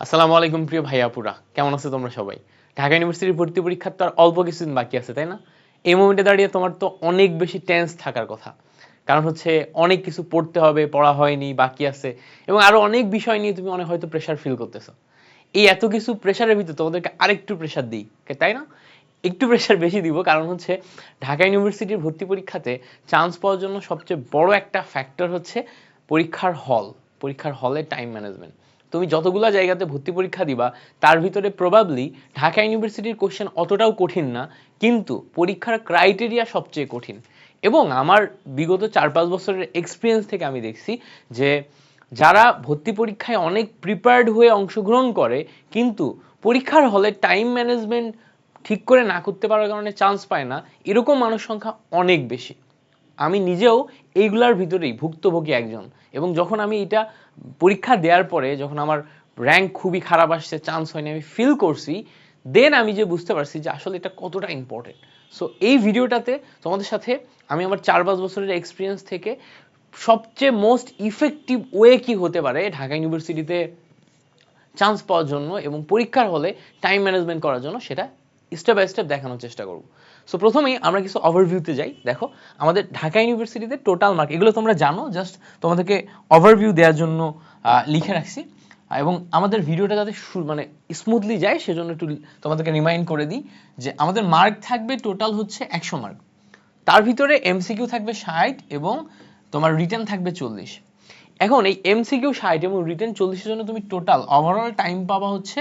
আসসালামু আলাইকুম প্রিয় ভাইয়াপুরা কেমন আছো তোমরা সবাই? ঢাকা ইউনিভার্সিটির ভর্তি পরীক্ষার তো আর অল্প কিছুদিন বাকি আছে, তাই না? এই মোমেন্টে দাঁড়িয়ে তোমার তো অনেক বেশি টেন্স থাকার কথা। কারণ হচ্ছে অনেক কিছু পড়তে হবে, পড়া হয়নি, বাকি আছে, এবং আরও অনেক বিষয় নিয়ে তুমি অনেক হয়তো প্রেশার ফিল করতেছো। এই এত কিছু প্রেশারের ভিতরে তোমাদেরকে আরেকটু প্রেশার দিই তাই না? একটু প্রেশার বেশি দিব, কারণ হচ্ছে ঢাকা ইউনিভার্সিটির ভর্তি পরীক্ষাতে চান্স পাওয়ার জন্য সবচেয়ে বড় একটা ফ্যাক্টর হচ্ছে পরীক্ষার হল পরীক্ষার হলে টাইম ম্যানেজমেন্ট তুমি যতগুলা জায়গাতে ভর্তি পরীক্ষা দিবা, তার ভিতরে প্রবাবলি ঢাকা ইউনিভার্সিটির কোশ্চেন অতটাও কঠিন না, কিন্তু পরীক্ষার ক্রাইটেরিয়া সবচেয়ে কঠিন। এবং আমার বিগত চার পাঁচ বছরের এক্সপিরিয়েন্স থেকে আমি দেখছি যে যারা ভর্তি পরীক্ষায় অনেক প্রিপেয়ার্ড হয়ে অংশগ্রহণ করে, কিন্তু পরীক্ষার হলে টাইম ম্যানেজমেন্ট ঠিক করে না করতে পারার কারণে চান্স পায় না, এরকম মানুষ সংখ্যা অনেক বেশি। আমি নিজেও এইগুলার ভিতরেই ভুক্তভোগী একজন। এবং যখন আমি এটা পরীক্ষা দেওয়ার পরে যখন আমার র্যাঙ্ক খুবই খারাপ আসছে চান্স হয়নি, আমি ফিল করছি দেন আমি যে বুঝতে পারছি যে আসলে এটা কতটা ইম্পর্টেন্ট সো এই ভিডিওটাতে তোমাদের সাথে আমি আমার চার পাঁচ বছরের এক্সপিরিয়েন্স থেকে সবচেয়ে মোস্ট ইফেক্টিভ ওয়ে কি হতে পারে ঢাকা ইউনিভার্সিটিতে চান্স পাওয়ার জন্য এবং পরীক্ষার হলে টাইম ম্যানেজমেন্ট করার জন্য সেটা স্টেপ বাই স্টেপ দেখানোর চেষ্টা করব। সো প্রথমেই আমরা কিছু ওভারভিউতে যাই। দেখো, আমাদের ঢাকা ইউনিভার্সিটিতে টোটাল মার্ক এগুলো তোমরা জানো জাস্ট তোমাদেরকে ওভারভিউ দেওয়ার জন্য লিখে রাখছি। এবং আমাদের ভিডিওটা যাতে মানে স্মুথলি যায়, সেজন্য একটু তোমাদেরকে রিমাইন্ড করে দিই যে আমাদের মার্ক থাকবে টোটাল হচ্ছে একশো মার্ক তার ভিতরে এমসিকিউ থাকবে ষাট এবং তোমার রিটার্ন থাকবে চল্লিশ। এখন এই এমসিকিউ ষাট এবং রিটার্ন চল্লিশের জন্য তুমি টোটাল ওভারঅল টাইম পাবা হচ্ছে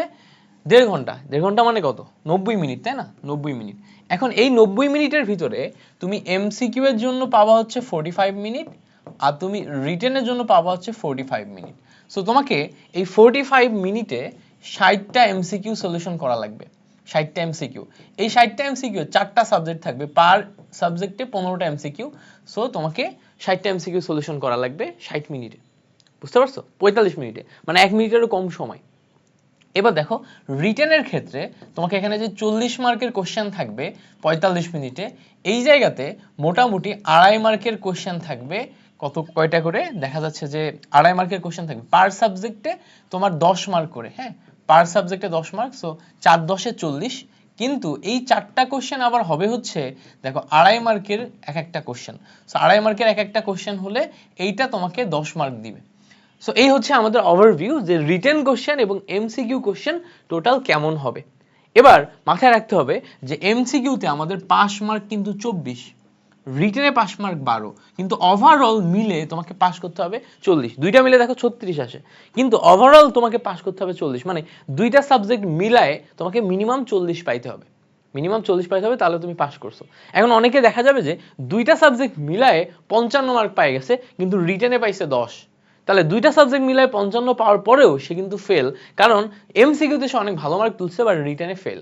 দেড় ঘণ্টা। দেড় ঘণ্টা মানে কত? নব্বই মিনিট, তাই না? নব্বই মিনিট। এখন এই নব্বই মিনিটের ভিতরে তুমি এমসিকিউ এর জন্য পাবা হচ্ছে ফোর্টি ফাইভ মিনিট আর তুমি রিটেনের জন্য পাবা হচ্ছে ফোর্টি ফাইভ মিনিট। সো তোমাকে এই ফোর্টি ফাইভ মিনিটে ষাটটা এমসিকিউ সলিউশন করা লাগবে। ষাটটা এমসিকিউ এই ষাটটা এমসিকিউ চারটা সাবজেক্ট থাকবে। পার সাবজেক্টে পনেরোটা এমসিকিউ সো তোমাকে ষাটটা এমসিকিউ সলিউশন করা লাগবে ষাট মিনিটে। বুঝতে পারছ? পঁয়তাল্লিশ মিনিটে। মানে এক মিনিটেরও কম সময়। এবার দেখো রিটেনের ক্ষেত্রে তোমাকে এখানে যে চল্লিশ মার্কের কোশ্চেন থাকবে পঁয়তাল্লিশ মিনিটে, এই জায়গাতে মোটামুটি আড়াই মার্কের কোশ্চেন থাকবে। কত, কয়টা করে? দেখা যাচ্ছে যে আড়াই মার্কের কোশ্চেন থাকবে। পার সাবজেক্টে তোমার দশ মার্ক করে হ্যাঁ? পার সাবজেক্টে দশ মার্ক সো চার দশে চল্লিশ। কিন্তু এই চারটা কোশ্চেন আবার হবে হচ্ছে, দেখো, আড়াই মার্কের এক একটা কোশ্চেন সো আড়াই মার্কের এক একটা কোশ্চেন হলে এইটা তোমাকে দশ মার্ক দিবে। সো এই হচ্ছে আমাদের ওভারভিউ যে রিটেন কোশ্চেন এবং এমসিকিউ কোশ্চেন টোটাল কেমন হবে। এবার মাথায় রাখতে হবে যে এমসিকিউতে আমাদের পাস মার্ক কিন্তু চব্বিশ রিটেনে পাস মার্ক বারো, কিন্তু ওভারঅল মিলে তোমাকে পাস করতে হবে চল্লিশ। দুইটা মিলে দেখো ছত্রিশ আসে, কিন্তু ওভারঅল তোমাকে পাস করতে হবে চল্লিশ। মানে দুইটা সাবজেক্ট মিলায় তোমাকে মিনিমাম চল্লিশ পাইতে হবে। মিনিমাম চল্লিশ পাইতে হবে, তাহলে তুমি পাস করছ। এখন অনেকে দেখা যাবে যে দুইটা সাবজেক্ট মিলায়ে পঞ্চান্ন মার্ক পাই গেছে, কিন্তু রিটেনে পাইছে দশ। তাহলে দুইটা সাবজেক্ট মিলায় পঞ্চান্ন পাওয়ার পরেও সে কিন্তু ফেল কারণ এমসিকিউতে সে অনেক ভালো মার্ক তুলছে বাট রিটার্নে ফেল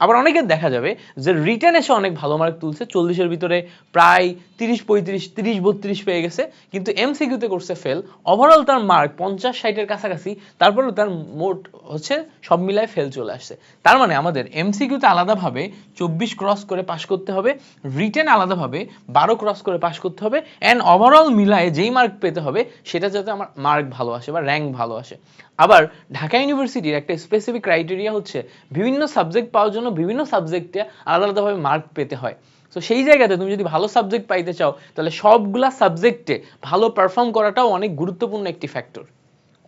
আবার অনেকের দেখা যাবে যে রিটেনে সে অনেক ভালো মার্ক তুলছে, চল্লিশের ভিতরে প্রায় তিরিশ, পঁয়ত্রিশ, তিরিশ, বত্রিশ পেয়ে গেছে, কিন্তু এমসিকিউতে করছে ফেল ওভারঅল তার মার্ক পঞ্চাশ, ষাটের কাছাকাছি, তারপরেও তার মোট হচ্ছে সব মিলায় ফেল চলে আসছে। তার মানে আমাদের এমসিকিউতে আলাদাভাবে চব্বিশ ক্রস করে পাস করতে হবে রিটেন আলাদাভাবে বারো ক্রস করে পাস করতে হবে অ্যান্ড ওভারঅল মিলায় যেই মার্ক পেতে হবে, সেটা যাতে আমার মার্ক ভালো আসে বা র্যাঙ্ক ভালো আসে। আবার ঢাকা ইউনিভার্সিটির একটা স্পেসিফিক ক্রাইটেরিয়া হচ্ছে, বিভিন্ন সাবজেক্ট পাওয়ার জন্য বিভিন্ন সাবজেক্টে আলাদা আলাদাভাবে মার্ক পেতে হয়। তো সেই জায়গাতে তুমি যদি ভালো সাবজেক্ট পাইতে চাও, তাহলে সবগুলা সাবজেক্টে ভালো পারফর্ম করাটাও অনেক গুরুত্বপূর্ণ একটি ফ্যাক্টর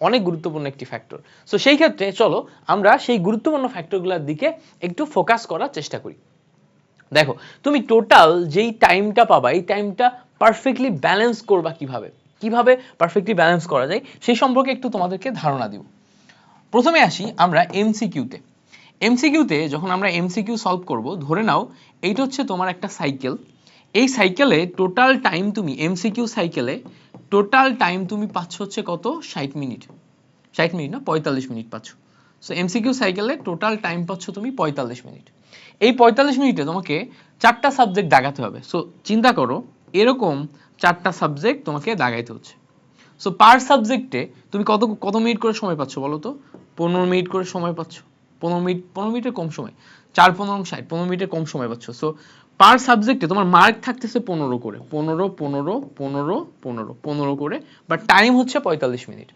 অনেক গুরুত্বপূর্ণ একটি ফ্যাক্টর সো সেই ক্ষেত্রে চলো আমরা সেই গুরুত্বপূর্ণ ফ্যাক্টরগুলোর দিকে একটু ফোকাস করার চেষ্টা করি। দেখো, তুমি টোটাল যেই টাইমটা পাবা, এই টাইমটা পারফেক্টলি ব্যালেন্স করবা কীভাবে? কীভাবে পারফেক্টলি ব্যালেন্স করা যায়? সেই সম্পর্কে একটু তোমাদেরকে ধারণা দিব। প্রথমে আসি আমরা এমসিকিউতে এমসিকিউতে যখন আমরা এমসিকিউ সলভ করব, ধরে নাও এইটা হচ্ছে তোমার একটা সাইকেল এই সাইকেলে টোটাল টাইম তুমি এমসিকিউ সাইকেলে টোটাল টাইম তুমি পাচ্ছ হচ্ছে কত? ষাট মিনিট। ষাট মিনিট না, পঁয়তাল্লিশ মিনিট পাচ্ছ। সো এমসিকিউ সাইকেলে টোটাল টাইম পাচ্ছ তুমি পঁয়তাল্লিশ মিনিট। এই পঁয়তাল্লিশ মিনিটে তোমাকে চারটা সাবজেক্ট দাগাতে হবে। সো চিন্তা করো, এরকম চারটা সাবজেক্ট তোমাকে দাগাইতে হচ্ছে। সো পার সাবজেক্টে তুমি কত কত মিনিট করে সময় পাচ্ছ বলো তো? পনেরো মিনিট করে সময় পাচ্ছ। পনেরো মিনিট, পনেরো মিনিটের কম সময়, চার, পনেরো, ষাট, পনেরো মিনিটের কম সময় পাচ্ছ। সো পার সাবজেক্টে তোমার মার্ক থাকতেছে পনেরো করে, পনেরো পনেরো পনেরো পনেরো পনেরো করে বাট টাইম হচ্ছে পঁয়তাল্লিশ মিনিট।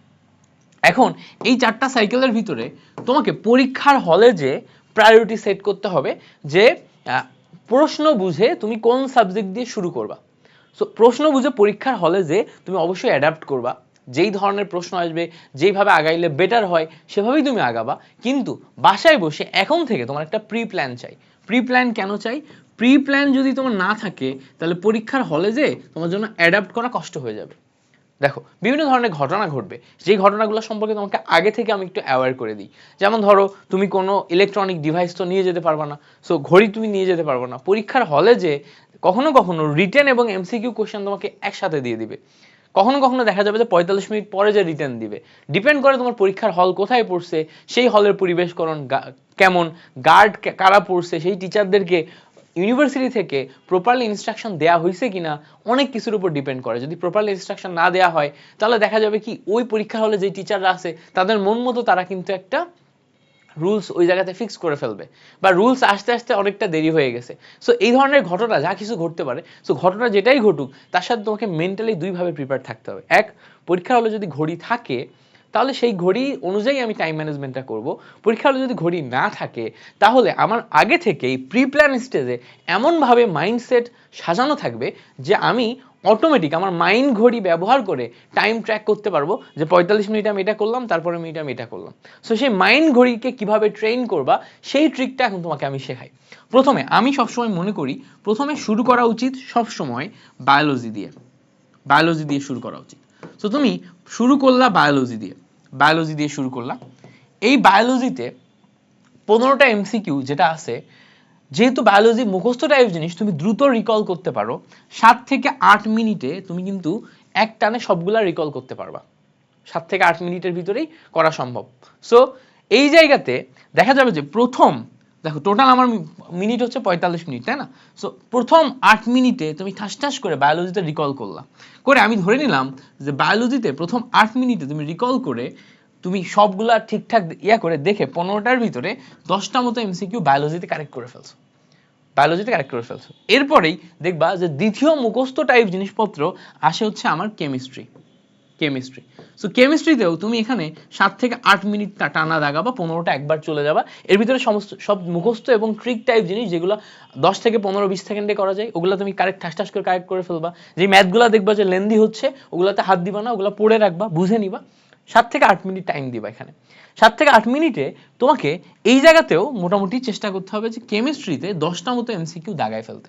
এখন এই চারটা সাইকেলের ভিতরে তোমাকে পরীক্ষার হলে যে প্রায়োরিটি সেট করতে হবে, যে প্রশ্ন বুঝে তুমি কোন সাবজেক্ট দিয়ে শুরু করবা। সো প্রশ্ন বুঝে পরীক্ষার হলে যে, তুমি অবশ্যই অ্যাডাপ্ট করবা। যেই ধরনের প্রশ্ন আসবে, যেইভাবে আগাইলে বেটার হয়, সেভাবেই তুমি আগাবা। কিন্তু বাসায় বসে এখন থেকে তোমার একটা প্রি প্ল্যান চাই। প্রি প্ল্যান কেন চাই? প্রি প্ল্যান যদি তোমার না থাকে, তাহলে পরীক্ষার হলে যে তোমার জন্য অ্যাডাপ্ট করা কষ্ট হয়ে যাবে। দেখো, বিভিন্ন ধরনের ঘটনা ঘটবে। যেই ঘটনাগুলো সম্পর্কে তোমাকে আগে থেকে আমি একটু অ্যাওয়্যার করে দিই। যেমন ধরো, তুমি কোনো ইলেকট্রনিক ডিভাইস তো নিয়ে যেতে পারবা না সো ঘড়ি তুমি নিয়ে যেতে পারবা না। পরীক্ষার হলে যে কখনো কখনো রিটেন এবং এমসিকিউ কোশ্চেন তোমাকে একসাথে দিয়ে দিবে। কখনো কখনো দেখা যাবে যে পঁয়তাল্লিশ মিনিট পরে যে রিটার্ন দিবে। ডিপেন্ড করে তোমার পরীক্ষার হল কোথায় পড়ছে, সেই হলের পরিবেশকরণ কেমন গার্ড কারা পড়ছে, সেই টিচারদেরকে ইউনিভার্সিটি থেকে প্রপারলি ইনস্ট্রাকশন দেওয়া হয়েছে কিনা, অনেক কিছুর উপর ডিপেন্ড করে। যদি প্রপারলি ইনস্ট্রাকশন না দেওয়া হয়, তাহলে দেখা যাবে কি, ওই পরীক্ষার হলে যে টিচাররা আছে, তাদের মন মতো তারা কিন্তু একটা রুলস ওই জায়গাতে ফিক্স করে ফেলবে। বা রুলস আসতে আসতে অনেকটা দেরি হয়ে গেছে। সো এই ধরনের ঘটনা যা কিছু ঘটতে পারে সো ঘটনা যেটাই ঘটুক, তার সাথে তোমাকে মেন্টালি দুইভাবে প্রিপেয়ার থাকতে হবে। এক, পরীক্ষার হলে যদি ঘড়ি থাকে, তাহলে সেই ঘড়ি অনুযায়ী আমি টাইম ম্যানেজমেন্টটা করব। পরীক্ষার হলে যদি ঘড়ি না থাকে, তাহলে আমার আগে থেকেই প্রি প্ল্যান স্টেজে এমনভাবে মাইন্ডসেট সাজানো থাকবে যে আমি অটোমেটিক আমার মাইন্ড ঘড়ি ব্যবহার করে টাইম ট্র্যাক করতে পারব যে পঁয়তাল্লিশ মিনিট আমি এটা করলাম তারপরে মিনিট আমি এটা করলাম। সো সেই মাইন্ড ঘড়িকে কীভাবে ট্রেন করবা, সেই ট্রিকটা এখন তোমাকে আমি শেখাই। প্রথমে আমি সবসময় মনে করি, প্রথমে শুরু করা উচিত সবসময় বায়োলজি দিয়ে। বায়োলজি দিয়ে শুরু করা উচিত। সো তুমি শুরু করলা বায়োলজি দিয়ে। বায়োলজি দিয়ে শুরু করলা। এই বায়োলজিতে পনেরোটা এমসিকিউ যেটা আছে যেহেতু বায়োলজি মুখস্থ টাইপ জিনিস, তুমি দ্রুত রিকল করতে পারো। সাত থেকে আট মিনিটে তুমি কিন্তু এক টানে সবগুলা রিকল করতে পারবা। সাত থেকে আট মিনিটের ভিতরেই করা সম্ভব। সো এই জায়গাতে দেখা যাবে যে প্রথম, দেখো টোটাল আমার মিনিট হচ্ছে পঁয়তাল্লিশ মিনিট, তাই না? সো প্রথম আট মিনিটে তুমি ঠাস ঠাস করে বায়োলজিতে রিকল করলা। করে আমি ধরে নিলাম যে বায়োলজিতে প্রথম আট মিনিটে তুমি রিকল করে তুমি সবগুলা ঠিকঠাক ইয়া করে দেখে পনেরোটার ভিতরে দশটা মতো এমসিকিউ বায়োলজিতে কারেক্ট করে ফেলছো। বায়োলজিতে কারেক্ট করে ফেলছো। এরপরেই দেখবা যে দ্বিতীয় মুখস্থ টাইপ জিনিসপত্র আসে হচ্ছে আমার কেমিস্ট্রি কেমিস্ট্রি সো কেমিস্ট্রিতেও তুমি এখানে সাত থেকে আট মিনিট টানা দাগাবা, পনেরোটা একবার চলে যাবা। এর ভিতরে সমস্ত, সব মুখস্থ এবং ট্রিক টাইপ জিনিস যেগুলো দশ থেকে পনেরো, বিশ সেকেন্ডে করা যায়, ওগুলো তুমি কারেক্ট ঠাস ঠাস করে কারেক্ট করে ফেলবা। যে ম্যাথগুলো দেখবা যে লেন্দি হচ্ছে, ওগুলোতে হাত দিবা না, ওগুলো পড়ে রাখবা, বুঝে নিবা। সাত থেকে আট মিনিট টাইম দিবা এখানে। সাত থেকে আট মিনিটে তোমাকে এই জায়গাতেও মোটামুটি চেষ্টা করতে হবে যে কেমিস্ট্রিতে দশটা মতো এমসিকিউ দাগায় ফেলতে।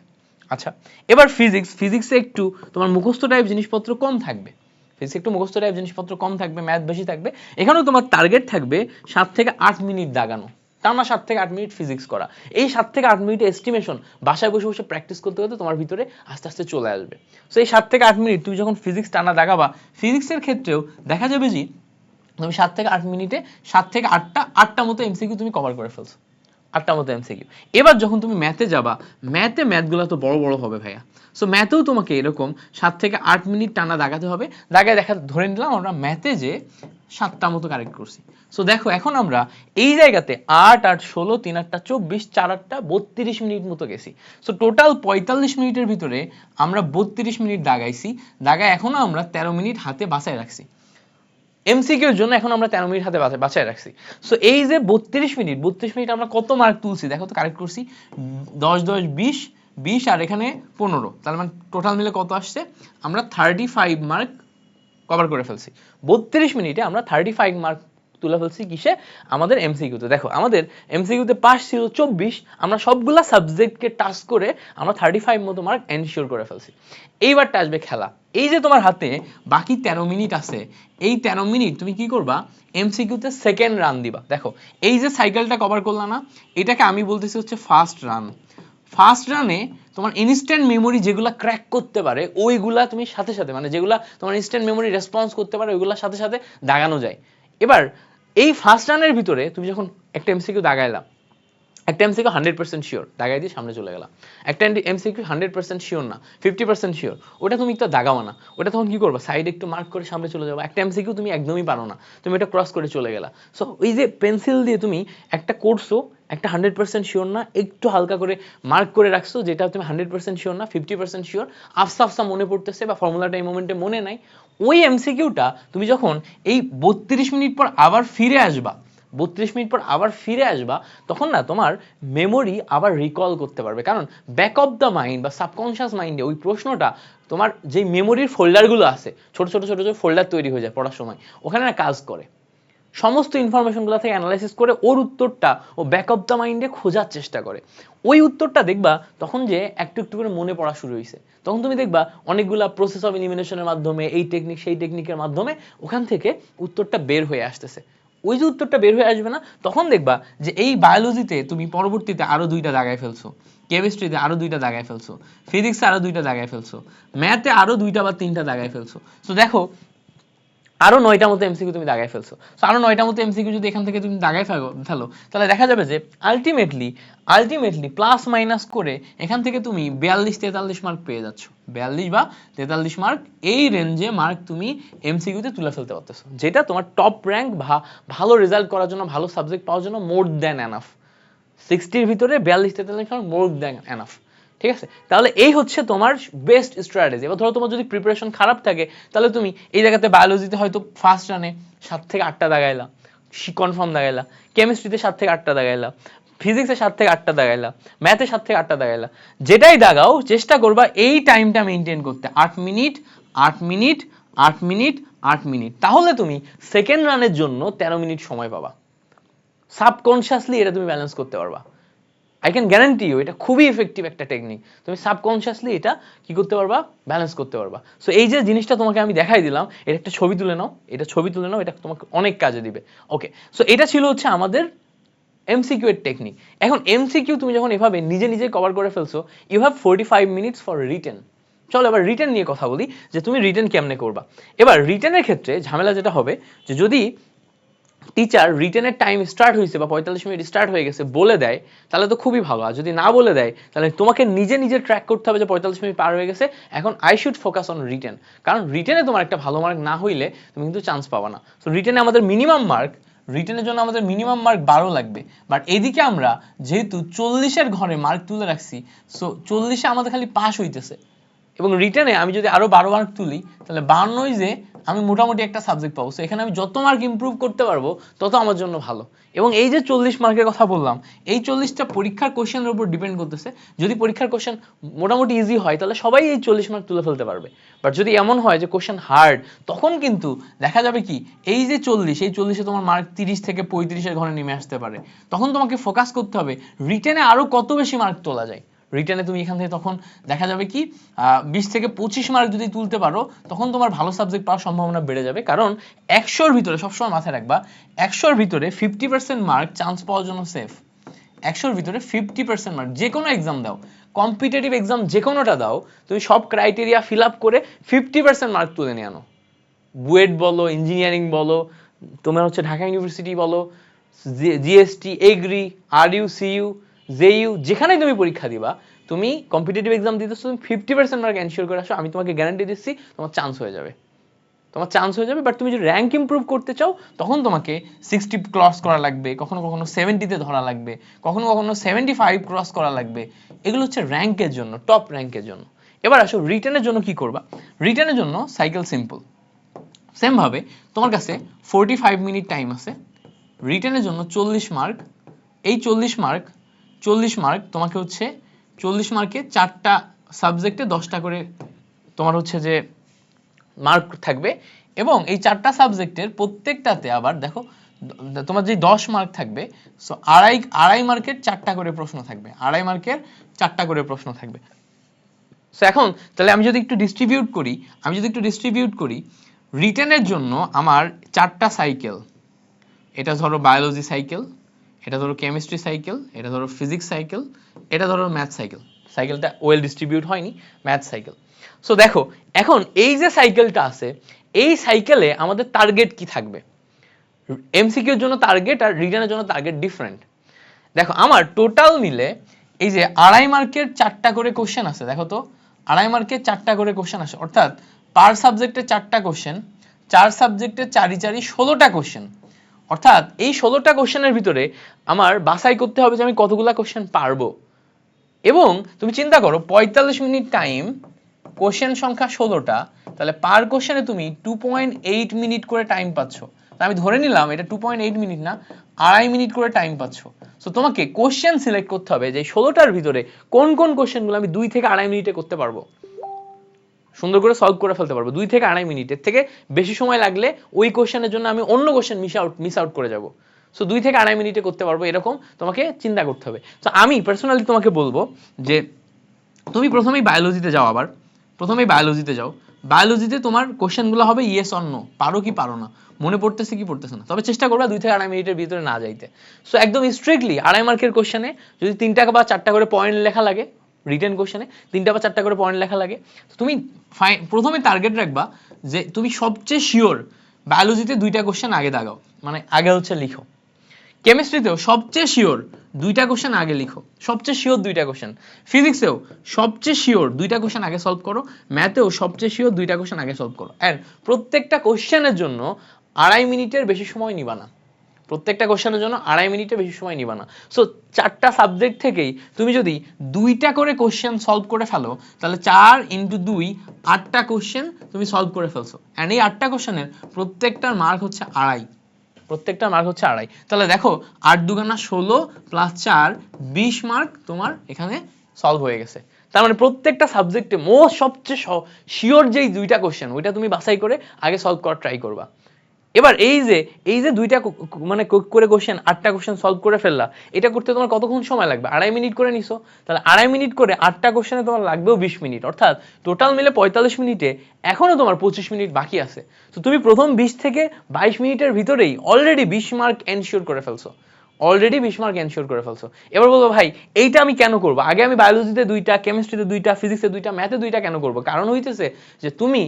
আচ্ছা এবার ফিজিক্স ফিজিক্সে একটু তোমার মুখস্থ টাইপ জিনিসপত্র কম থাকবে। ফিজিক্স একটু মুখস্থ টাইপ জিনিসপত্র কম থাকবে ম্যাথ বেশি থাকবে। এখানেও তোমার টার্গেট থাকবে সাত থেকে আট মিনিট দাগানো। টানা সাত থেকে আট মিনিট ফিজিক্স করা। এই সাত থেকে আট মিনিট এস্টিমেশন বাসায় বসে বসে প্র্যাকটিস করতে করতে তোমার ভিতরে আস্তে আস্তে চলে আসবে। সো এই সাত থেকে আট মিনিট তুমি যখন ফিজিক্স টানা দাগাবা ফিজিক্সের ক্ষেত্রেও দেখা যাবে যে তুমি সাত থেকে আট মিনিটে সাত থেকে আটটা আটটা মতো এমসিকিউ তুমি কভার করে ফেলছো। আটটা মতো এমসিকিউ এবার যখন তুমি ম্যাথে যাবা ম্যাথে ম্যাথগুলো তো বড় বড় হবে ভাইয়া। সো ম্যাথেও তোমাকে এরকম সাত থেকে আট মিনিট টানা দাগাতে হবে। দাগায় দেখা ধরে নিলাম আমরা ম্যাথে যে সাতটা মতো কারেক্ট করছি। সো দেখো, এখন আমরা এই জায়গাতে আট আট, ষোলো, তিন, আটটা, চব্বিশ, চার, আটটা, বত্রিশ মিনিট মতো গেছি। সো টোটাল পঁয়তাল্লিশ মিনিটের ভিতরে আমরা বত্রিশ মিনিট দাগাইছি। দাগায় এখনও আমরা তেরো মিনিট হাতে বাঁচায় রাখছি। এমসিকিউর জন্য এখন আমরা তেরো মিনিট হাতে বাঁচা- বাঁচায় রাখছি। সো এই যে বত্রিশ মিনিট বত্রিশ মিনিট আমরা কত মার্ক তুলছি? দেখো তো কারেক্ট করছি। দশ দশ, বিশ বিশ আর এখানে পনেরো। তার মানে টোটাল মিলে কত আসছে? আমরা থার্টি ফাইভ মার্ক কভার করে ফেলছি। বত্রিশ মিনিটে আমরা থার্টি ফাইভ মার্ক তুলে ফেলছি কিসে? আমাদের এমসিকিউতে দেখো, আমাদের এমসিকিউতে পাস ছিল চব্বিশ, আমরা সবগুলা সাবজেক্টকে টাচ করে আমরা থার্টি ফাইভ মতো মার্ক এনশিওর করে ফেলছি। এইবারটা আসবে খেলা। এই যে তোমার হাতে বাকি তেরো মিনিট আছে, এই তেরো মিনিট তুমি কি করবা? এমসিকিউতে সেকেন্ড রান দিবা। দেখো, এই যে সাইকেলটা কভার করলা না, এটাকে আমি বলতেছি হচ্ছে ফার্স্ট রান ফার্স্ট রানে তোমার ইনস্ট্যান্ট মেমোরি যেগুলা ক্র্যাক করতে পারে, ওইগুলা তুমি সাথে সাথে মানে যেগুলা তোমার ইনস্ট্যান্ট মেমোরি রেসপন্স করতে পারে, ওইগুলোর সাথে সাথে দাগানো যায়। এবার এই ফার্স্ট রানের ভিতরে তুমি যখন একটা এমসিকিউ দাগাইলাম একটা এমসিকিউ হান্ড্রেড পার্সেন্ট শিওর দাগাই দিয়ে সামনে চলে গেলাম একটা এমসিকিউ হান্ড্রেড পার্সেন্ট শিওর না ফিফটি পার্সেন্ট শিওর ওটা তুমি একটু দাগাও না। ওটা তখন কি করবা? সাইড একটু মার্ক করে সামনে চলে যাব। একটা এমসিকিউ তুমি একদমই পারো না। তুমি এটা ক্রস করে চলে গেলা। সো ওই যে পেন্সিল দিয়ে তুমি একটা করছ, একটা হান্ড্রেড পার্সেন্ট শিওর না, একটু হালকা করে মার্ক করে রাখছো, যেটা তুমি হান্ড্রেড পার্সেন্ট শিওর না ফিফটি পার্সেন্ট শিওর আফসা আফসা মনে পড়তেছে বা ফর্মুলাটা এই মোমেন্টে মনে নাই ওই এমসিকিউটা তুমি যখন এই বত্রিশ মিনিট পর আবার ফিরে আসবা, বত্রিশ মিনিট পর আবার ফিরে আসবা, তখন না তোমার মেমোরি আবার রিকল করতে পারবে। কারণ ব্যাক অফ দ্য মাইন্ড বা সাবকনশিয়াস মাইন্ডে ওই প্রশ্নটা তোমার যে মেমোরির ফোল্ডারগুলো আছে, ছোট ছোট ছোট ছোট ফোল্ডার তৈরি হয়ে যায় পড়ার সময়, ওখানে না কাজ করে। সমস্ত ইনফরমেশনগুলো থেকে অ্যানালাইসিস করে ওর উত্তরটা ও ব্যাক অফ দ্য মাইন্ডে খোঁজার চেষ্টা করে। ওই উত্তরটা দেখবা তখন যে একটু একটু করে মনে পড়া শুরু হয়েছে তখন তুমি দেখবা অনেকগুলা প্রসেস অফ এলিমিনেশনের মাধ্যমে, এই টেকনিক সেই টেকনিকের মাধ্যমে ওখান থেকে উত্তরটা বের হয়ে আসতেছে। ওই যে উত্তরটা বের হয়ে আসবে না, তখন দেখবা যে এই বায়োলজিতে তুমি পরবর্তীতে আরও দুইটা দাগায় ফেলছো। কেমিস্ট্রিতে আরও দুইটা দাগায় ফেলছো। ফিজিক্সে আরও দুইটা দাগায় ফেলছো। ম্যাথে আরও দুইটা বা তিনটা দাগায় ফেলছো। তো দেখো আরও নয়টা মতো এমসিকিউ তুমি দাগায় ফেলছো। তো আরও নয়টা মতো এমসিকিউ যদি এখান থেকে তুমি দাগায় ফেলো ফেলো, তাহলে দেখা যাবে যে আলটিমেটলি আলটিমেটলি প্লাস মাইনাস করে এখান থেকে তুমি বিয়াল্লিশ তেতাল্লিশ মার্ক পেয়ে যাচ্ছ। বিয়াল্লিশ বা তেতাল্লিশ মার্ক এই রেঞ্জে মার্ক তুমি এমসিকিউতে তুলে ফেলতে পারতেছো। যেটা তোমার টপ র্যাঙ্ক বা ভালো রেজাল্ট করার জন্য, ভালো সাবজেক্ট পাওয়ার জন্য মোর দ্যান এনাফ সিক্সটির ভিতরে বিয়াল্লিশ তেতাল্লিশ মার্ক মোর দ্যান এনাফ ঠিক আছে? তাহলে এই হচ্ছে তোমার বেস্ট স্ট্র্যাটেজি এবার ধরো তোমার যদি প্রিপারেশন খারাপ থাকে, তাহলে তুমি এই জায়গাতে বায়োলজিতে হয়তো ফার্স্ট রানে সাত থেকে আটটা দাগাইলা। কনফার্ম দাগাইলা। কেমিস্ট্রিতে সাত থেকে আটটা দাগাইলা। ফিজিক্সে সাত থেকে আটটা দাগাইলা। ম্যাথে সাত থেকে আটটা দাগাইলা। যেটাই দাগাও, চেষ্টা করবা এই টাইমটা মেনটেন করতে। আট মিনিট আট মিনিট আট মিনিট আট মিনিট তাহলে তুমি সেকেন্ড রানের জন্য তেরো মিনিট সময় পাবা। সাবকনশিয়াসলি এটা তুমি ব্যালেন্স করতে পারবা। আই ক্যান গ্যারান্টি ইউ এটা খুবই এফেক্টিভ একটা টেকনিক তুমি সাবকনশিয়াসলি এটা কি করতে পারবা? ব্যালেন্স করতে পারবা. সো এই যে জিনিসটা তোমাকে আমি দেখাই দিলাম এটা একটা ছবি তুলে নাও, এটা ছবি তুলে নাও, এটা তোমাকে অনেক কাজে দিবে। ওকে সো এটা ছিল হচ্ছে আমাদের এমসিকিউ এর টেকনিক এখন এমসিকিউ তুমি যখন এভাবে নিজে নিজে কভার করে ফেলছো you have forty five minutes for written চলো এবার রিটার্ন নিয়ে কথা বলি, যে তুমি রিটার্ন কেমনে করবা? এবার রিটেনের ক্ষেত্রে ঝামেলা যেটা হবে, যে যদি টিচার রিটেনের টাইম স্টার্ট হয়েছে বা পঁয়তাল্লিশ মিনিট স্টার্ট হয়ে গেছে বলে দেয়, তাহলে তো খুবই ভালো। আর যদি না বলে দেয়, তাহলে তোমাকে নিজে নিজে ট্র্যাক করতে হবে যে পঁয়তাল্লিশ মিনিট পার হয়ে গেছে। এখন I should focus on written কারণ রিটেনে তোমার একটা ভালো মার্ক না হইলে তুমি কিন্তু চান্স পাবা না। তো রিটেনে আমাদের মিনিমাম মার্ক রিটেনের জন্য আমাদের মিনিমাম মার্ক বারো লাগবে। বাট এদিকে আমরা যেহেতু চল্লিশের ঘরে মার্ক তুলে রাখছি সো চল্লিশে আমাদের খালি পাস হইতেছে। এবং রিটেনে আমি যদি আরও বারো মার্ক তুলি, তাহলে বান্নই যে আমি মোটামুটি একটা সাবজেক্ট পাবো। এখানে আমি যত মার্ক ইমপ্রুভ করতে পারব, তত আমার জন্য ভালো। এবং এই যে চল্লিশ মার্কের কথা বললাম, এই চল্লিশটা পরীক্ষার কোশ্চেনের উপর ডিপেন্ড করতেছে। যদি পরীক্ষার কোশ্চেন মোটামুটি ইজি হয়, তাহলে সবাই এই চল্লিশ মার্ক তুলে ফেলতে পারবে। বাট যদি এমন হয় যে কোশ্চেন হার্ড তখন কিন্তু দেখা যাবে কি, এই যে চল্লিশ, এই চল্লিশে তোমার মার্ক তিরিশ থেকে পঁয়ত্রিশের ঘরে নেমে আসতে পারে। তখন তোমাকে ফোকাস করতে হবে রিটেনে আরও কত বেশি মার্ক তোলা যায়? রিটেনে তুমি এখান থেকে তখন দেখা যাবে কি বিশ থেকে পঁচিশ মার্ক যদি তুলতে পারো, তখন তোমার ভালো সাবজেক্ট পাওয়ার সম্ভাবনা বেড়ে যাবে। কারণ একশোর ভিতরে, সবসময় মাথায় রাখবা, একশোর ভিতরে ফিফটি পার্সেন্ট মার্ক চান্স পাওয়ার জন্য সেফ একশোর ভিতরে ফিফটি পার্সেন্ট মার্ক যে কোনো এক্সাম দাও। কম্পিটিটিভ এক্সাম যে কোনোটা দাও, তুমি সব ক্রাইটেরিয়া ফিল আপ করে ফিফটি পার্সেন্ট মার্ক তুলে নিয়ে আনো। বুয়েট বলো ইঞ্জিনিয়ারিং বলো, তোমার হচ্ছে ঢাকা ইউনিভার্সিটি বলো জিএসটি এগ্রি আর ইউ সিইউ জেইউ যেখানেই তুমি পরীক্ষা দিবা, তুমি কম্পিটিটিভ এক্সাম দিতেছো, তুমি ফিফটি পার্সেন্ট মার্ক এনশিওর করে আসো, আমি তোমাকে গ্যারান্টি দিচ্ছি, তোমার চান্স হয়ে যাবে। তোমার চান্স হয়ে যাবে বাট তুমি যদি র্যাঙ্ক ইমপ্রুভ করতে চাও, তখন তোমাকে সিক্সটি ক্রস করা লাগবে, কখনো কখনো সেভেন্টিতে ধরা লাগবে, কখনো কখনো সেভেন্টি ফাইভ ক্রস করা লাগবে। এগুলো হচ্ছে র্যাঙ্কের জন্য টপ র্যাঙ্কের জন্য। এবার আসো রিটার্নের জন্য কি করবা? রিটার্নের জন্য সাইকেল সিম্পল সেম ভাবে, তোমার কাছে ফোরটি ফাইভ মিনিট টাইম আছে রিটার্নের জন্য চল্লিশ মার্ক এই চল্লিশ মার্ক চল্লিশ মার্ক তোমাকে হচ্ছে চল্লিশ মার্কে চারটা সাবজেক্টে দশটা করে তোমার হচ্ছে যে মার্ক থাকবে। এবং এই চারটা সাবজেক্টের প্রত্যেকটাতে আবার দেখো, তোমার যে দশ মার্ক থাকবে সো আড়াই আড়াই মার্কের চারটা করে প্রশ্ন থাকবে। আড়াই মার্কের চারটা করে প্রশ্ন থাকবে। সো এখন তাহলে আমি যদি একটু ডিস্ট্রিবিউট করি, আমি যদি একটু ডিস্ট্রিবিউট করি রিটেনের জন্য আমার চারটা সাইকেল এটা ধরো বায়োলজি সাইকেল এটা ধরো কেমিস্ট্রি সাইকেল এটা ধরো ফিজিক্স সাইকেল এটা ধরো ম্যাথ সাইকেল সাইকেলটা ওয়েল ডিস্ট্রিবিউট হয়নি ম্যাথ সাইকেল সো দেখো, এখন এই যে সাইকেলটা আছে, এই সাইকেলে আমাদের টার্গেট কি থাকবে? এমসিকিউর জন্য টার্গেট আর রিটার্নের জন্য টার্গেট ডিফারেন্ট দেখো, আমার টোটাল মিলে এই যে আড়াই মার্কের চারটা করে কোশ্চেন আছে, দেখো তো। আড়াই মার্কের চারটা করে কোশ্চেন আছে। অর্থাৎ পার সাবজেক্টে চারটা কোশ্চেন চার সাবজেক্টে চারি চারি ষোলোটা কোশ্চেন অর্থাৎ এই ষোলোটা কোশ্চেনের ভিতরে আমার বাছাই করতে হবে যে আমি কতগুলা কোশ্চেন পারব। এবং তুমি চিন্তা করো, পঁয়তাল্লিশ মিনিট টাইম কোশ্চেন সংখ্যা ষোলোটা, তাহলে পার কোশ্চেনে তুমি টু পয়েন্ট এইট মিনিট করে টাইম পাচ্ছ। তা আমি ধরে নিলাম, এটা টু পয়েন্ট এইট মিনিট না, আড়াই মিনিট করে টাইম পাচ্ছ। সো তোমাকে কোশ্চেন সিলেক্ট করতে হবে যে ষোলোটার ভিতরে কোন কোন কোশ্চেনগুলো আমি দুই থেকে আড়াই মিনিটে করতে পারব। সুন্দর করে সলভ করে ফেলতে পারব। দুই থেকে আড়াই মিনিটের থেকে বেশি সময় লাগলে ওই কোশ্চেনের জন্য আমি অন্য question miss out miss out করে যাব। সো দুই থেকে আড়াই মিনিটে করতে পারব এরকম তোমাকে চিন্তা করতে হবে। তো আমি পার্সোনালি তোমাকে বলব যে, তুমি প্রথমেই বায়োলজিতে যাও আবার। প্রথমেই বায়োলজিতে যাও। বায়োলজিতে তোমার কোশ্চেনগুলো হবে ইয়েস অন্য পারো কি পারো না। মনে পড়তেছে কি পড়তেছে না। তবে চেষ্টা করবা দুই থেকে আড়াই মিনিটের ভিতরে না যাইতে। সো একদম স্ট্রিক্টলি আড়াই মার্কের কোশ্চেনে যদি তিনটা বা চারটা করে পয়েন্ট লেখা লাগে রিটেন কোশ্চেনে তিনটা বা চারটা করে পয়েন্ট লেখা লাগে। তুমি প্রথমে টার্গেট রাখবা যে তুমি সবচেয়ে শিওর বায়োলজিতে দুইটা কোশ্চেন আগে দাগাও। মানে আগে হচ্ছে লিখো। কেমিস্ট্রিতেও সবচেয়ে শিওর দুইটা কোশ্চেন আগে লিখো। সবচেয়ে শিওর দুইটা কোশ্চেন ফিজিক্সেও সবচেয়ে শিওর দুইটা কোশ্চেন আগে সলভ করো। ম্যাথেও সবচেয়ে শিওর দুইটা কোশ্চেন আগে সলভ করো। অ্যান্ড প্রত্যেকটা কোশ্চেনের জন্য আড়াই মিনিটের বেশি সময় নিবা না। প্রত্যেকটা কোশ্চেনের জন্য আড়াই মিনিটের বেশি সময় নিবা না। সো চারটা সাবজেক্ট থেকেই তুমি যদি দুইটা করে কোশ্চেন সলভ করে ফেলো, তাহলে চার ইন্টু দুই, আটটা কোশ্চেন তুমি সলভ করে ফেলছো। অ্যান্ড এই আটটা কোশ্চেনের প্রত্যেকটার মার্ক হচ্ছে আড়াই। প্রত্যেকটা মার্ক হচ্ছে আড়াই। তাহলে দেখো, আট দুগানা ষোলো প্লাস চার, বিশ মার্ক তোমার এখানে সলভ হয়ে গেছে। তার মানে প্রত্যেকটা সাবজেক্টে মোস্ট সবচেয়ে শিওর যেই দুইটা কোশ্চেন ওইটা তুমি বাছাই করে আগে সলভ করার ট্রাই করবা। এবার এই যে এই যে দুইটা মানে করে কোশ্চেন আটটা কোশ্চেন সলভ করে ফেললা, এটা করতে তোমার কতক্ষণ সময় লাগবে? আড়াই মিনিট করে নিছো। তাহলে আড়াই মিনিট করে আটটা কোশ্চেনে তোমার লাগবেও বিশ মিনিট অর্থাৎ টোটাল মিলে পঁয়তাল্লিশ মিনিটে এখনও তোমার পঁচিশ মিনিট বাকি আছে। তো তুমি প্রথম বিশ থেকে বাইশ মিনিটের ভিতরেই অলরেডি বিশ মার্ক এনশিওর করে ফেলছো। অলরেডি বিশ মার্ক এনশিওর করে ফেলছো। এবার বলব, ভাই, এইটা আমি কেন করব? আগে আমি বায়োলজিতে দুইটা কেমিস্ট্রিতে দুইটা ফিজিক্সে দুইটা ম্যাথে দুইটা কেন করব? কারণ হইতেছে যে তুমি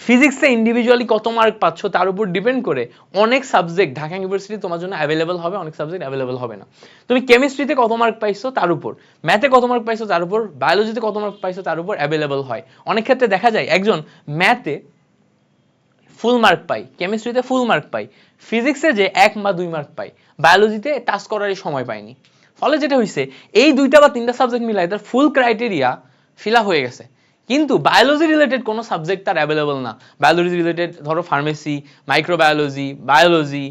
ফিজিক্সে ইন্ডিভিজুয়ালি কত মার্ক পাচ্ছ তার উপর ডিপেন্ড করে অনেক সাবজেক্ট ঢাকা ইউনিভার্সিটি তোমার জন্য অ্যাভেলেবল হবে, অনেক সাবজেক্ট অ্যাভেলেবল হবে না। তুমি কেমিস্ট্রিতে কত মার্ক পাইছো তার উপর ম্যাথে কত মার্ক পাইছো তার উপর বায়োলজিতে কত মার্ক পাইছো তার উপর অ্যাভেলেবল হয়। অনেক ক্ষেত্রে দেখা যায় একজন ম্যাথে ফুল মার্ক পাই কেমিস্ট্রিতে ফুল মার্ক পাই ফিজিক্সে যে এক বা দুই মার্ক পাই বায়োলজিতে টাচ করারই সময় পাইনি ফলে যেটা হয়েছে এই দুইটা বা তিনটা সাবজেক্ট মিলাই তার ফুল ক্রাইটেরিয়া ফিল হয়ে গেছে। কিন্তু বায়োলজি রিলেটেড কোনো সাবজেক্ট তার অ্যাভেলেবল না। বায়োলজি রিলেটেড ধরো ফার্মেসি মাইক্রোবায়োলজি বায়োলজি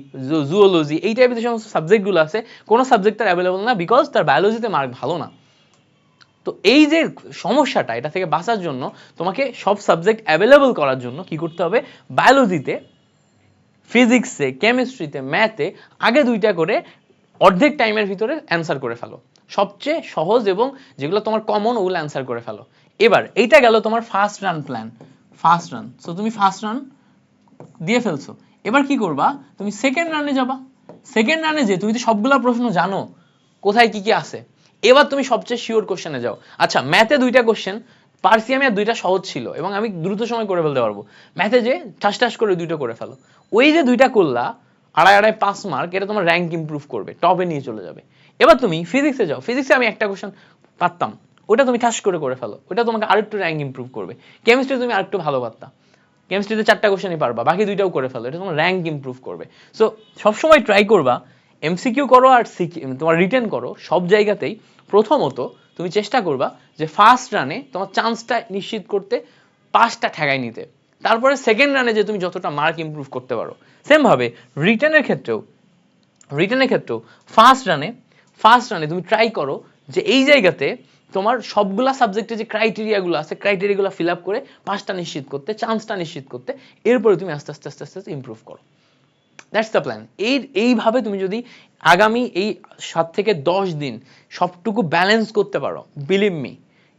জুওলজি এই টাইপের যে সমস্ত সাবজেক্টগুলো আছে, কোনো সাবজেক্ট তার অ্যাভেলেবল না বিকজ তার বায়োলজিতে মার্ক ভালো না। তো এই যে সমস্যাটা, এটা থেকে বাঁচার জন্য তোমাকে সব সাবজেক্ট অ্যাভেলেবল করার জন্য কি করতে হবে? বায়োলজিতে ফিজিক্সে কেমিস্ট্রিতে ম্যাথে আগে দুইটা করে অর্ধেক টাইমের ভিতরে অ্যান্সার করে ফেলো। সবচেয়ে সহজ এবং যেগুলো তোমার কমন ওগুলো অ্যান্সার করে ফেলো। এবার, এইটা গেল তোমার first run plan first run so তুমি ফার্স্ট রান দিয়ে ফেলছো। এবার কি করবা? তুমি সেকেন্ড রানে যাবা। সেকেন্ড রানে যে তুমি তো সবগুলা প্রশ্ন জানো, কোথায় কি কি আছে। এবার তুমি সবচেয়ে শিওর কোশ্চেনে যাও। আচ্ছা ম্যাথে দুইটা কোশ্চেন পারসি আমি আর দুইটা সহজ ছিল এবং আমি দ্রুত সময় করে ফেলতে পারব। ম্যাথে যে ঠাস ঠাস করে দুইটা করে ফেলো। ওই যে দুইটা করলা, আড়াই আড়াই, পাঁচ মার্ক এটা তোমার র্যাঙ্ক ইমপ্রুভ করবে টপে নিয়ে চলে যাবে। এবার তুমি ফিজিক্সে যাও। ফিজিক্সে আমি একটা কোশ্চেন পারতাম। ওটা তুমি ঠাস করে করে ফেলো। ওটা তোমাকে আরেকটু র্যাঙ্ক ইমপ্রুভ করবে। কেমিস্ট্রি তুমি আরেকটু ভালো পারতা। কেমিস্ট্রিতে চারটা কোশ্চেনই পারবা, বাকি দুইটাও করে ফেলো। এটা তোমার র্যাঙ্ক ইমপ্রুভ করবে। সো সবসময় ট্রাই করবা এমসিকিউ করো আর সিকি তোমার রিটেন করো, সব জায়গাতেই। প্রথমত, তুমি চেষ্টা করবা যে ফার্স্ট রানে তোমার চান্সটা নিশ্চিত করতে পাঁচটা ঠেকাই নিতে। তারপরে সেকেন্ড রানে যে তুমি যতটা মার্ক ইমপ্রুভ করতে পারো। সেমভাবে রিটার্নের ক্ষেত্রেও রিটার্নের ক্ষেত্রেও ফার্স্ট রানে ফার্স্ট রানে তুমি ট্রাই করো যে এই জায়গাতে তোমার সবগুলা সাবজেক্টে যে ক্রাইটেরিয়াগুলো আছে ক্রাইটেরিয়াগুলো ফিল আপ করে পাঁচটা নিশ্চিত করতে চান্সটা নিশ্চিত করতে, এরপরে তুমি আস্তে আস্তে আস্তে আস্তে ইমপ্রুভ করো। দ্যাটস দ্য প্ল্যান এই, এইভাবে তুমি যদি আগামী এই সাত থেকে দশ দিন সবটুকু ব্যালেন্স করতে পারো believe me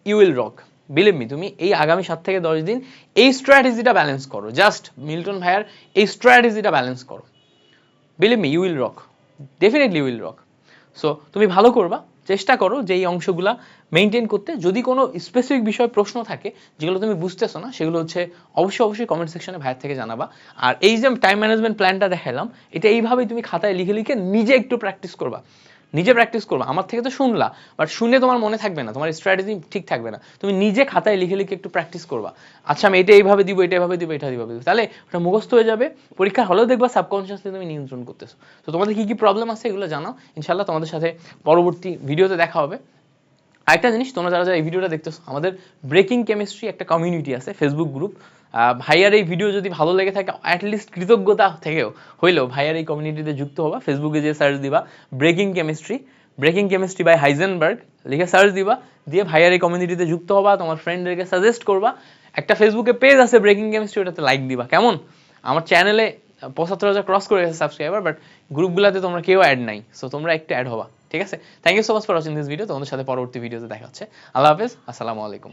you will rock believe me তুমি এই আগামী সাত থেকে দশ দিন এই স্ট্র্যাটেজিটা ব্যালেন্স করো। জাস্ট মিল্টন ভাইয়ার এই স্ট্র্যাটেজিটা ব্যালেন্স করো। Believe me you will rock definitely will rock so তুমি ভালো করবা, চেষ্টা করো যে এই অংশগুলা মেনটেন করতে। যদি কোনো স্পেসিফিক বিষয়ে প্রশ্ন থাকে, যেগুলো তুমি বুঝতেছো না, সেগুলো হচ্ছে অবশ্যই অবশ্যই কমেন্ট সেকশনে ভাইয়ের থেকে জানাবা। আর এই যে টাইম ম্যানেজমেন্ট প্ল্যানটা দেখালাম এটা এইভাবেই তুমি খাতায় লিখে লিখে নিজে একটু প্র্যাকটিস করবা। নিজে প্র্যাকটিস করবা। আমার থেকে তো শুনলা বাট শুনে তোমার মনে থাকবে না, তোমার স্ট্র্যাটেজি ঠিক থাকবে না। তুমি নিজে খাতায় লিখে লিখে একটু প্র্যাকটিস করবা। আচ্ছা আমি এটা এইভাবে দিব, এটা এইভাবে দিব, এটা এইভাবে দিব। তাহলে ওটা মুখস্থ হয়ে যাবে, পরীক্ষার হলেও দেখবা সাবকনসিয়াসলি তুমি নিয়ন্ত্রণ করতেছো। তো তোমাদের কি কি প্রবলেম আছে এগুলো জানাও। ইনশাল্লাহ তোমাদের সাথে পরবর্তী ভিডিওতে দেখা হবে। আরেকটা জিনিস, তোমরা যারা যারা এই ভিডিওটা দেখতেছো, আমাদের ব্রেকিং কেমিস্ট্রি একটা কমিউনিটি আছে ফেসবুক গ্রুপ ভাইয়ার এই ভিডিও যদি ভালো লেগে থাকে অ্যাটলিস্ট কৃতজ্ঞতা থেকেও হইলেও ভাইয়ার এই কমিউনিটিতে যুক্ত হবা ফেসবুকে যে সার্চ দিবা breaking chemistry breaking chemistry by Heisenberg লিখে সার্চ দিবা, দিয়ে ভাইয়ার এই কমিউনিটিতে যুক্ত হবা, তোমার ফ্রেন্ডদেরকে সাজেস্ট করবা। একটা ফেসবুকে পেজ আছে ব্রেকিং কেমিস্ট্রি ওটাতে লাইক দিবা। কেমন? আমার চ্যানেলে পঁচাত্তর হাজার ক্রস করে গেছে সাবস্ক্রাইবার বাট গ্রুপগুলোতে তোমরা কেউ অ্যাড নাই সো তোমরা একটু অ্যাড হবা, ঠিক আছে? Thank you so much for watching this video তোমাদের সাথে পরবর্তী ভিডিওতে দেখা হচ্ছে। আল্লাহ হাফেজ, আসসালামু আলাইকুম।